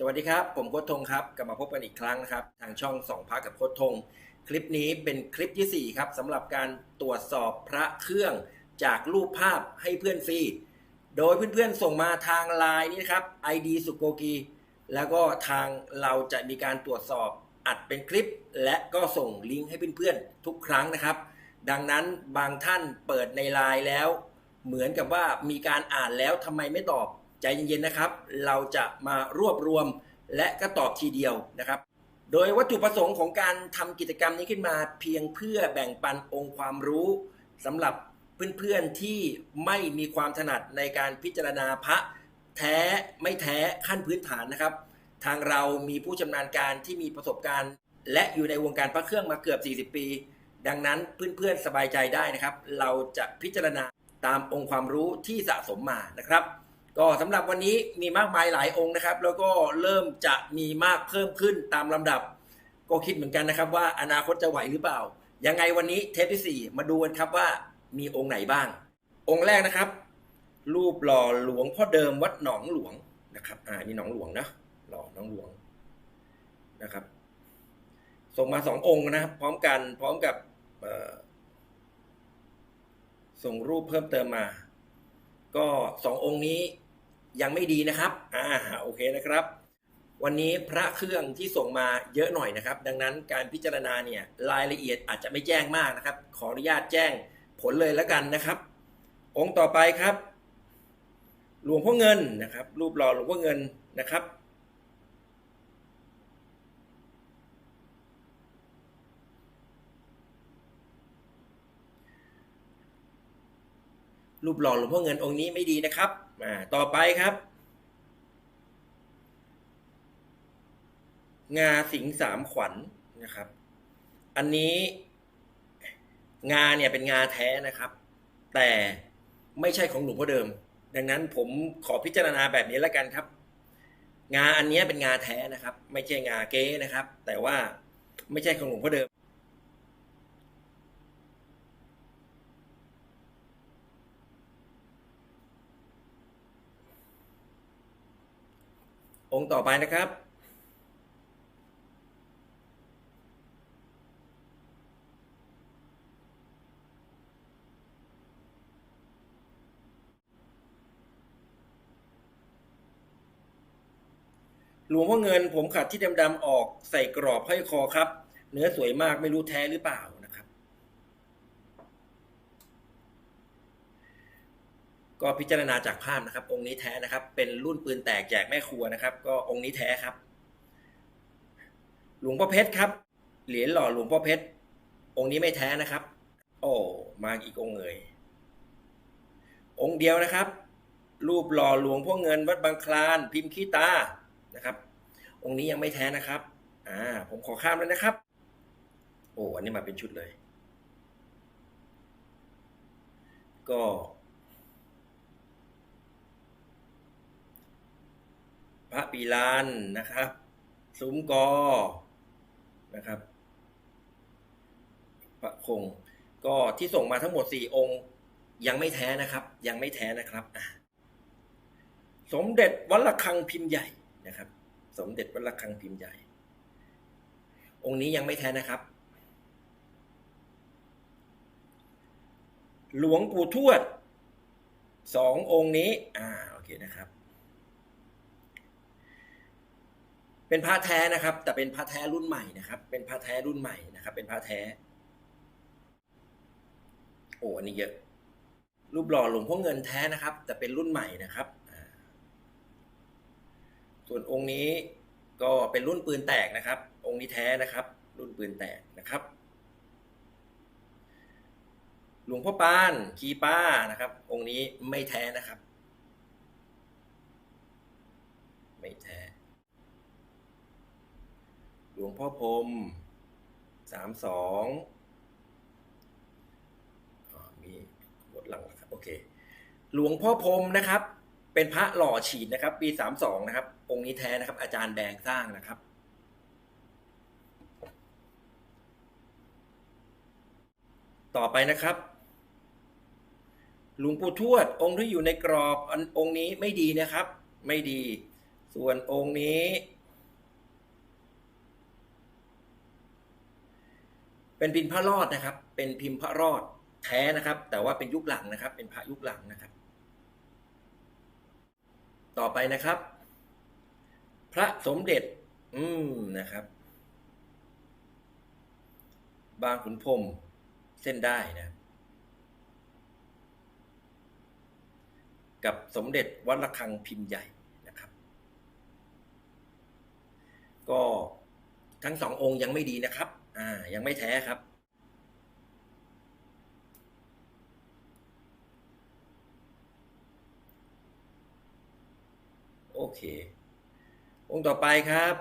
สวัสดีครับ ผมโคทงครับ กลับมาพบกันอีกครั้งนะครับ ทางช่องสองพักกับโคทง คลิปนี้เป็นคลิปที่ 4 ครับสำหรับการตรวจสอบพระเครื่องจากรูปภาพให้เพื่อนฟรี โดยเพื่อนๆส่งมาทางไลน์นี้ครับ ID สุโกกี แล้วก็ทางเราจะมีการตรวจสอบอัดเป็นคลิป และก็ส่งลิงก์ให้เพื่อนๆทุกครั้งนะครับ ดังนั้นบางท่านเปิดในไลน์แล้ว เหมือนกับว่ามีการอ่านแล้วทำไมไม่ตอบ ใจเย็นๆนะครับ เราจะมารวบรวมและก็ตอบทีเดียวนะครับ โดยวัตถุประสงค์ของการทำกิจกรรมนี้ขึ้นมาเพียงเพื่อแบ่งปันองค์ความรู้สำหรับเพื่อนๆที่ไม่มีความถนัดในการพิจารณาพระแท้ไม่แท้ขั้นพื้นฐานนะครับ ทางเรามีผู้ชำนาญการที่มีประสบการณ์ และอยู่ในวงการพระเครื่องมาเกือบ 40 ปี ดังนั้นเพื่อนๆสบายใจได้นะครับ เราจะพิจารณาตามองค์ความรู้ที่สะสมมานะครับ ก็สำหรับวันนี้มีมากมายหลายองค์นะครับ แล้วก็เริ่มจะมีมากเพิ่มขึ้นตามลำดับ ก็คิดเหมือนกันนะครับ ว่าอนาคตจะไหวหรือเปล่า ยังไงวันนี้เทปที่ 4 มาดูกันครับว่ามีองค์ไหนบ้าง องค์แรกนะครับ รูปหล่อหลวงพ่อเดิมวัดหนองหลวงนะครับ อ่านี่หนองหลวงนะหล่อหนองหลวงนะครับ ส่งมาสององค์นะครับ พร้อมกันพร้อมกับส่งรูปเพิ่มเติมมา ก็สององค์นี้ ยังไม่ดีนะครับ อ่าโอเคนะครับ วันนี้พระเครื่องที่ส่งมาเยอะหน่อยนะครับ ดังนั้นการพิจารณาเนี่ยรายละเอียดอาจจะไม่แจ้งมากนะครับ ขออนุญาตแจ้งผลเลยแล้วกันนะครับ องค์ต่อไปครับ หลวงพ่อเงินนะครับ รูปหล่อหลวงพ่อเงินนะครับ รูปหล่อหลวงพ่อเงินองค์นี้ไม่ดีนะครับอ่าต่อไปครับ งาสิงสามขวัญนะครับ อันนี้งาเนี่ยเป็นงาแท้นะครับ แต่ไม่ใช่ของหลวงพ่อเดิม ดังนั้นผมขอพิจารณาแบบนี้แล้วกันครับ งาอันนี้เป็นงาแท้นะครับ ไม่ใช่งาเก๊นะครับ แต่ว่าไม่ใช่ของหลวงพ่อเดิม องค์ต่อไปนะครับ หลวงพ่อเงินผมขัดที่ดำๆออกใส่กรอบห้อยคอครับ เนื้อสวยมากไม่รู้แท้หรือเปล่านะครับ ก็พิจารณาจากภาพนะครับ องค์นี้แท้นะครับ เป็นรุ่นปืนแตกแจกแม่ครัวนะครับ ก็องค์นี้แท้ครับ หลวงพ่อเพชรครับ เหรียญหล่อหลวงพ่อเพชรองค์นี้ไม่แท้นะครับ โอ้มาอีกองค์เลยองค์เดียวนะครับ รูปหล่อหลวงพ่อเงินวัดบางคลาน พิมพ์ขี้ตานะครับ องค์นี้ยังไม่แท้นะครับอ่าผมขอข้ามแล้วนะครับ โอ้อันนี้มาเป็นชุดเลย ก็ ระปีลานนะครับซุ้มกอนะครับพระคงก็ที่ส่งมาทั้งหมดสี่องค์ยังไม่แท้นะครับ ยังไม่แท้นะครับ สมเด็จวัดระฆังพิมพ์ใหญ่นะครับ สมเด็จวัดระฆังพิมพ์ใหญ่ องค์นี้ยังไม่แท้นะครับ หลวงปู่ทวดสององค์นี้ อ่าโอเคนะครับ เป็นพระแท้นะครับ แต่เป็นพระแท้รุ่นใหม่นะครับ เป็นพระแท้รุ่นใหม่นะครับ เป็นพระแท้ โอ้อันนี้เยอะ รูปหล่อหลวงพ่อเงินแท้นะครับ แต่เป็นรุ่นใหม่นะครับส่วนองค์นี้ก็เป็นรุ่นปืนแตกนะครับ องค์นี้แท้นะครับ รุ่นปืนแตกนะครับ หลวงพ่อปานคีป้านะครับ องค์นี้ไม่แท้นะครับ ไม่แท้ หลวงพ่อพรมสามสองมีบทหลังครับโอเค หลวงพ่อพรมนะครับ เป็นพระหล่อฉีดนะครับ ปีสามสองนะครับ องค์นี้แท้นะครับ อาจารย์แดงสร้างนะครับต่อไปนะครับ หลวงปู่ทวด องค์ที่อยู่ในกรอบอันองค์นี้ไม่ดีนะครับ ไม่ดี ส่วนองค์นี้ เป็นพิมพ์พระรอดนะครับ เป็นพิมพ์พระรอดแท้นะครับ แต่ว่าเป็นยุคหลังนะครับ เป็นพระยุคหลังนะครับ ต่อไปนะครับ พระสมเด็จ อืมนะครับ บางขุนพรมเส้นได้นะ กับสมเด็จวัดระฆังพิมพ์ใหญ่นะครับ ก็ทั้งสององค์ยังไม่ดีนะครับ อ่า ยังไม่แท้ครับ โอเค องค์ต่อไปครับ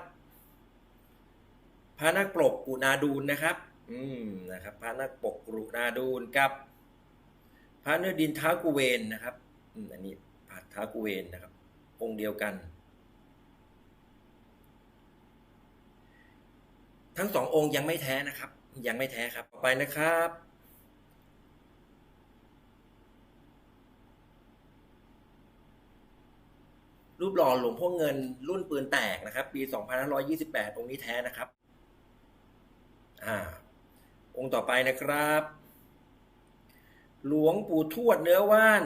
พระนักปกกุณาดูลนะครับ อืมนะครับพระนักปกกุณาดูลกับพระเนื้อดินท้ากุเวนนะครับอันนี้พระท้ากุเวนนะครับ องค์เดียวกัน ทั้งสององค์ยังไม่แท้นะครับ ยังไม่แท้ครับ ต่อไปนะครับ รูปหล่อหลวงพ่อเงินรุ่นปืนแตกนะครับ ปี 2528 องค์นี้แท้นะครับ อ่า องค์ต่อไปนะครับ หลวงปู่ทวดเนื้อว่าน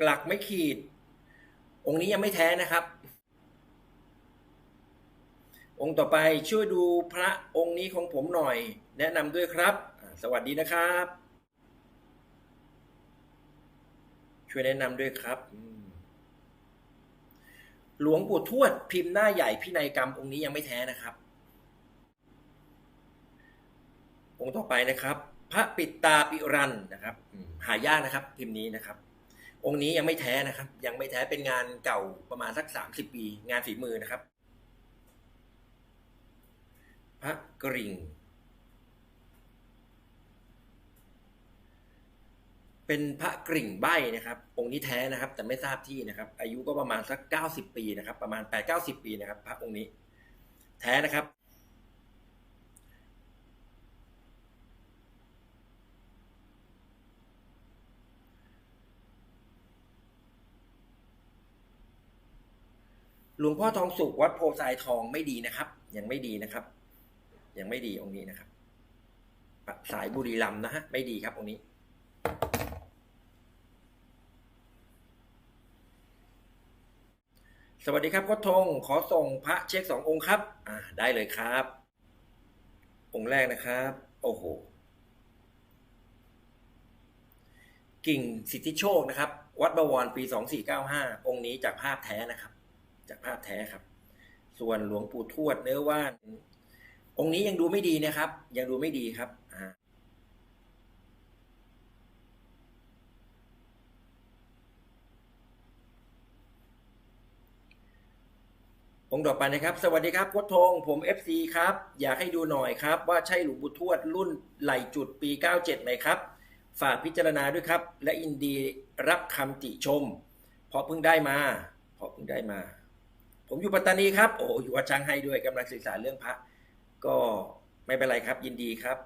กลักไม่ขีด องค์นี้ยังไม่แท้นะครับ องค์ต่อไปช่วยดูพระองค์นี้ของผมหน่อย แนะนำด้วยครับ สวัสดีนะครับ ช่วยแนะนำด้วยครับ หลวงปู่ทวดพิมพ์หน้าใหญ่พินัยกรรมองค์นี้ยังไม่แท้นะครับ องค์ต่อไปนะครับ พระปิดตาปิรันนะครับ หายากนะครับ พิมพ์นี้นะครับองค์นี้ยังไม่แท้นะครับ ยังไม่แท้เป็นงานเก่าประมาณสักสามสิบปี งานฝีมือนะครับ ระกริ่ง เป็นพระกริ่งใบนะครับ องค์นี้แท้นะครับ แต่ไม่ทราบที่นะครับ อายุก็ประมาณสักเก้าสิบปีนะครับ ประมาณแปดเก้าสิบปีนะครับ พระองค์นี้ แท้นะครับหลวงพ่อทองสุขวัดโพไซทองไม่ดีนะครับ ยังไม่ดีนะครับ ยังไม่ดีองค์นี้นะครับ สายบุรีรัมนะฮะไม่ดีครับองค์นี้ สวัสดีครับก็ทงขอส่งพระเช็คสององค์ครับ อ่า ได้เลยครับ องค์แรกนะครับ โอ้โหกิ่งสิทธิโชคนะครับ วัดบวรปี 2495 องค์นี้จากภาพแท้นะครับ จากภาพแท้ครับ ส่วนหลวงปู่ทวดเนื้อว่าน องค์นี้ยังดูไม่ดีนะครับ ยังดูไม่ดีครับอ่าองค์ต่อไปนะครับ สวัสดีครับโคดทงผม FC ครับ อยากให้ดูหน่อยครับ ว่าใช่หลวงปู่ทวดรุ่นไหลจุดปี 97ไหมครับ ฝากพิจารณาด้วยครับ และอินดีรับคำติชม เพราะเพิ่งได้มาเพราะเพิ่งได้มา ผมอยู่ปัตตานีครับ โอ้อยู่วัดช้างให้ด้วยกำลังศึกษาเรื่องพระ ก็ไม่เป็นไรครับ ยินดีครับ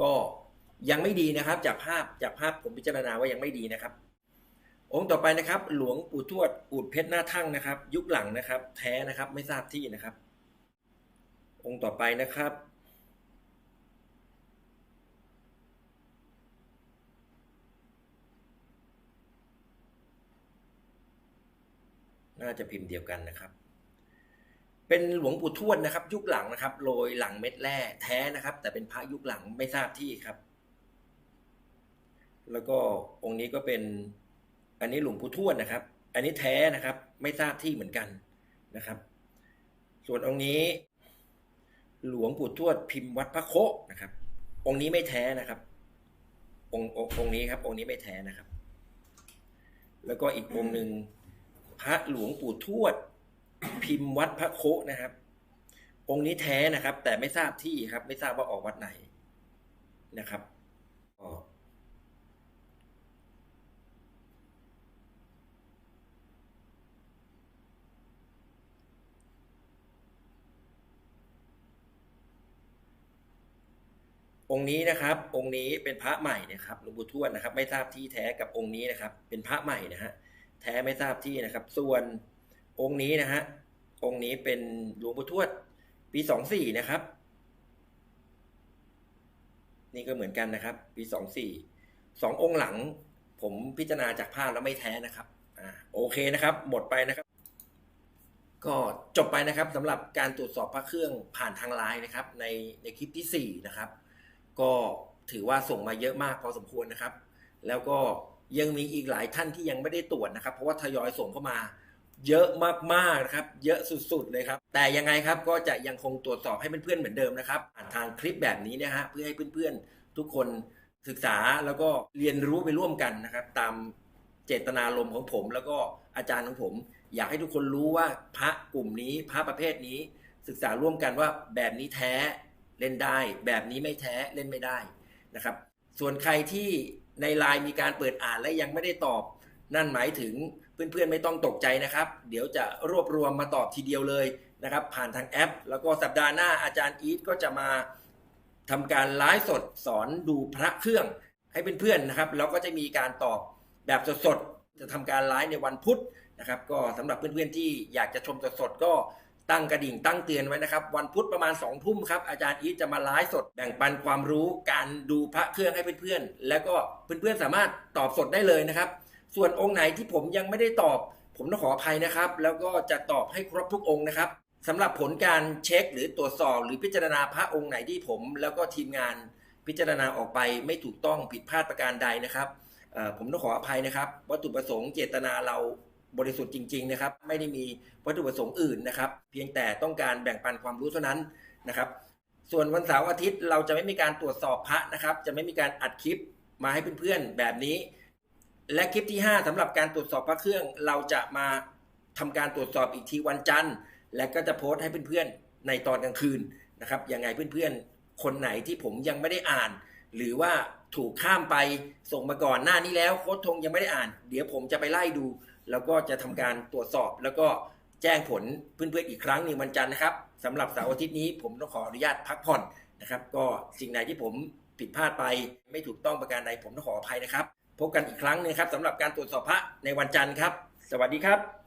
ก็ยังไม่ดีนะครับ จากภาพจากภาพผมพิจารณาว่ายังไม่ดีนะครับ องค์ต่อไปนะครับ หลวงปู่ทวดอูดเพชรหน้าทั่งนะครับ ยุคหลังนะครับ แท้นะครับ ไม่ทราบที่นะครับ องค์ต่อไปนะครับ น่าจะพิมพ์เดียวกันนะครับ เป็นหลวงปู่ทวดนะครับ ยุคหลังนะครับโรยหลังเม็ดแร่แท้นะครับ แต่เป็นพระยุคหลังไม่ทราบที่ครับ แล้วก็องค์นี้ก็เป็น อันนี้หลวงปู่ทวดนะครับ อันนี้แท้นะครับ ไม่ทราบที่เหมือนกันนะครับ ส่วนองค์นี้ หลวงปู่ทวดพิมพ์วัดพระโคนะครับ องค์นี้ไม่แท้นะครับ องค์องค์องนี้ครับ องค์นี้ไม่แท้นะครับ แล้วก็อีกองค์หนึ่ง พระหลวงปู่ทวด พิมพ์วัดพระโคนะครับ องค์นี้แท้นะครับ แต่ไม่ทราบที่ครับ ไม่ทราบว่าออกวัดไหนนะครับองค์นี้นะครับ องค์นี้เป็นพระใหม่นะครับหลวงปู่ทวดนะครับ ไม่ทราบที่แท้กับองค์นี้นะครับ เป็นพระใหม่นะฮะ แท้ไม่ทราบที่นะครับ ส่วนองค์นี้นะฮะองค์นี้เป็นหลวงปู่ทวดปีสองสี่นะครับ นี่ก็เหมือนกันนะครับ ปีสองสี่สององค์หลัง ผมพิจารณาจากภาพแล้วไม่แท้นะครับอ่าโอเคนะครับ หมดไปนะครับ ก็จบไปนะครับสำหรับการตรวจสอบพระเครื่องผ่านทางไลน์นะครับ ในในคลิปที่4นะครับ ก็ถือว่าส่งมาเยอะมากพอสมควรนะครับ แล้วก็ ยังมีอีกหลายท่านที่ยังไม่ได้ตรวจนะครับ เพราะว่าทยอยส่งเข้ามา เยอะมากๆนะครับ เยอะสุดๆเลยครับ แต่ยังไงครับก็จะยังคงตรวจสอบให้เพื่อนๆเหมือนเดิมนะครับผ่านทางคลิปแบบนี้นะฮะเพื่อให้เพื่อนๆ ทุกคนศึกษาแล้วก็เรียนรู้ไปร่วมกันนะครับ ตามเจตนารมณ์ของผม แล้วก็อาจารย์ของผม อยากให้ทุกคนรู้ว่าพระกลุ่มนี้พระประเภทนี้ ศึกษาร่วมกันว่าแบบนี้แท้เล่นได้ แบบนี้ไม่แท้เล่นไม่ได้นะครับ ส่วนใครที่ ในไลน์มีการเปิดอ่านและยังไม่ได้ตอบ นั่นหมายถึงเพื่อนๆไม่ต้องตกใจนะครับ เดี๋ยวจะรวบรวมมาตอบทีเดียวเลยนะครับ ผ่านทางแอป แล้วก็สัปดาห์หน้าอาจารย์อีทก็จะมาทำการไลฟ์สดสอนดูพระเครื่องให้เพื่อนๆนะครับแล้วก็จะมีการตอบแบบสดๆจะทำการไลฟ์ในวันพุธนะครับ ก็สำหรับเพื่อนๆที่อยากจะชมสดๆก็ ตั้งกระดิ่งตั้งเตือนไว้นะครับ วันพุธประมาณ2องทุ่มครับอาจารย์อีทจะมาไลฟ์สดแบ่งปันความรู้การดูพระเครื่องให้เพื่อนๆแล้วก็เพื่อนๆสามารถตอบสดได้เลยนะครับ ส่วนองค์ไหนที่ผมยังไม่ได้ตอบ ผมต้องขออภัยนะครับ แล้วก็จะตอบให้ครบทุกองค์นะครับสำหรับผลการเช็คหรือตรวจสอบ หรือพิจารณาพระองค์ไหนที่ผม แล้วก็ทีมงานพิจารณาออกไปไม่ถูกต้องผิดพลาดประการใดนะครับผมต้องขออภัยนะครับ วัตถุประสงค์เจตนาเรา บริสุทธิ์จริงๆนะครับไม่ได้มีวัตถุประสงค์อื่นนะครับ เพียงแต่ต้องการแบ่งปันความรู้เท่านั้นนะครับ ส่วนวันเสาร์อาทิตย์เราจะไม่มีการตรวจสอบพระนะครับ จะไม่มีการอัดคลิปมาให้เพื่อนๆแบบนี้ และคลิปที่ 5สำหรับการตรวจสอบพระเครื่อง เราจะมาทำการตรวจสอบอีกทีวันจันทร์ และก็จะโพสต์ให้เพื่อนๆในตอนกลางคืนนะครับยังไงเพื่อนๆ คนไหนที่ผมยังไม่ได้อ่าน หรือว่าถูกข้ามไปส่งมาก่อนหน้านี้แล้วโค้ดทงยังไม่ได้อ่าน เดี๋ยวผมจะไปไล่ดู แล้วก็จะทำการตรวจสอบ แล้วก็แจ้งผลเพื่อนๆอีกครั้งหนึ่งวันจันทร์นะครับสำหรับเสาร์อาทิตย์นี้ผมต้องขออนุญาตพักผ่อนนะครับ ก็สิ่งไหนที่ผมผิดพลาดไปไม่ถูกต้องประการใดผมต้องขออภัยนะครับ พบกันอีกครั้งหนึงครับสำหรับการตรวจสอบพระในวันจันทร์ครับ สวัสดีครับ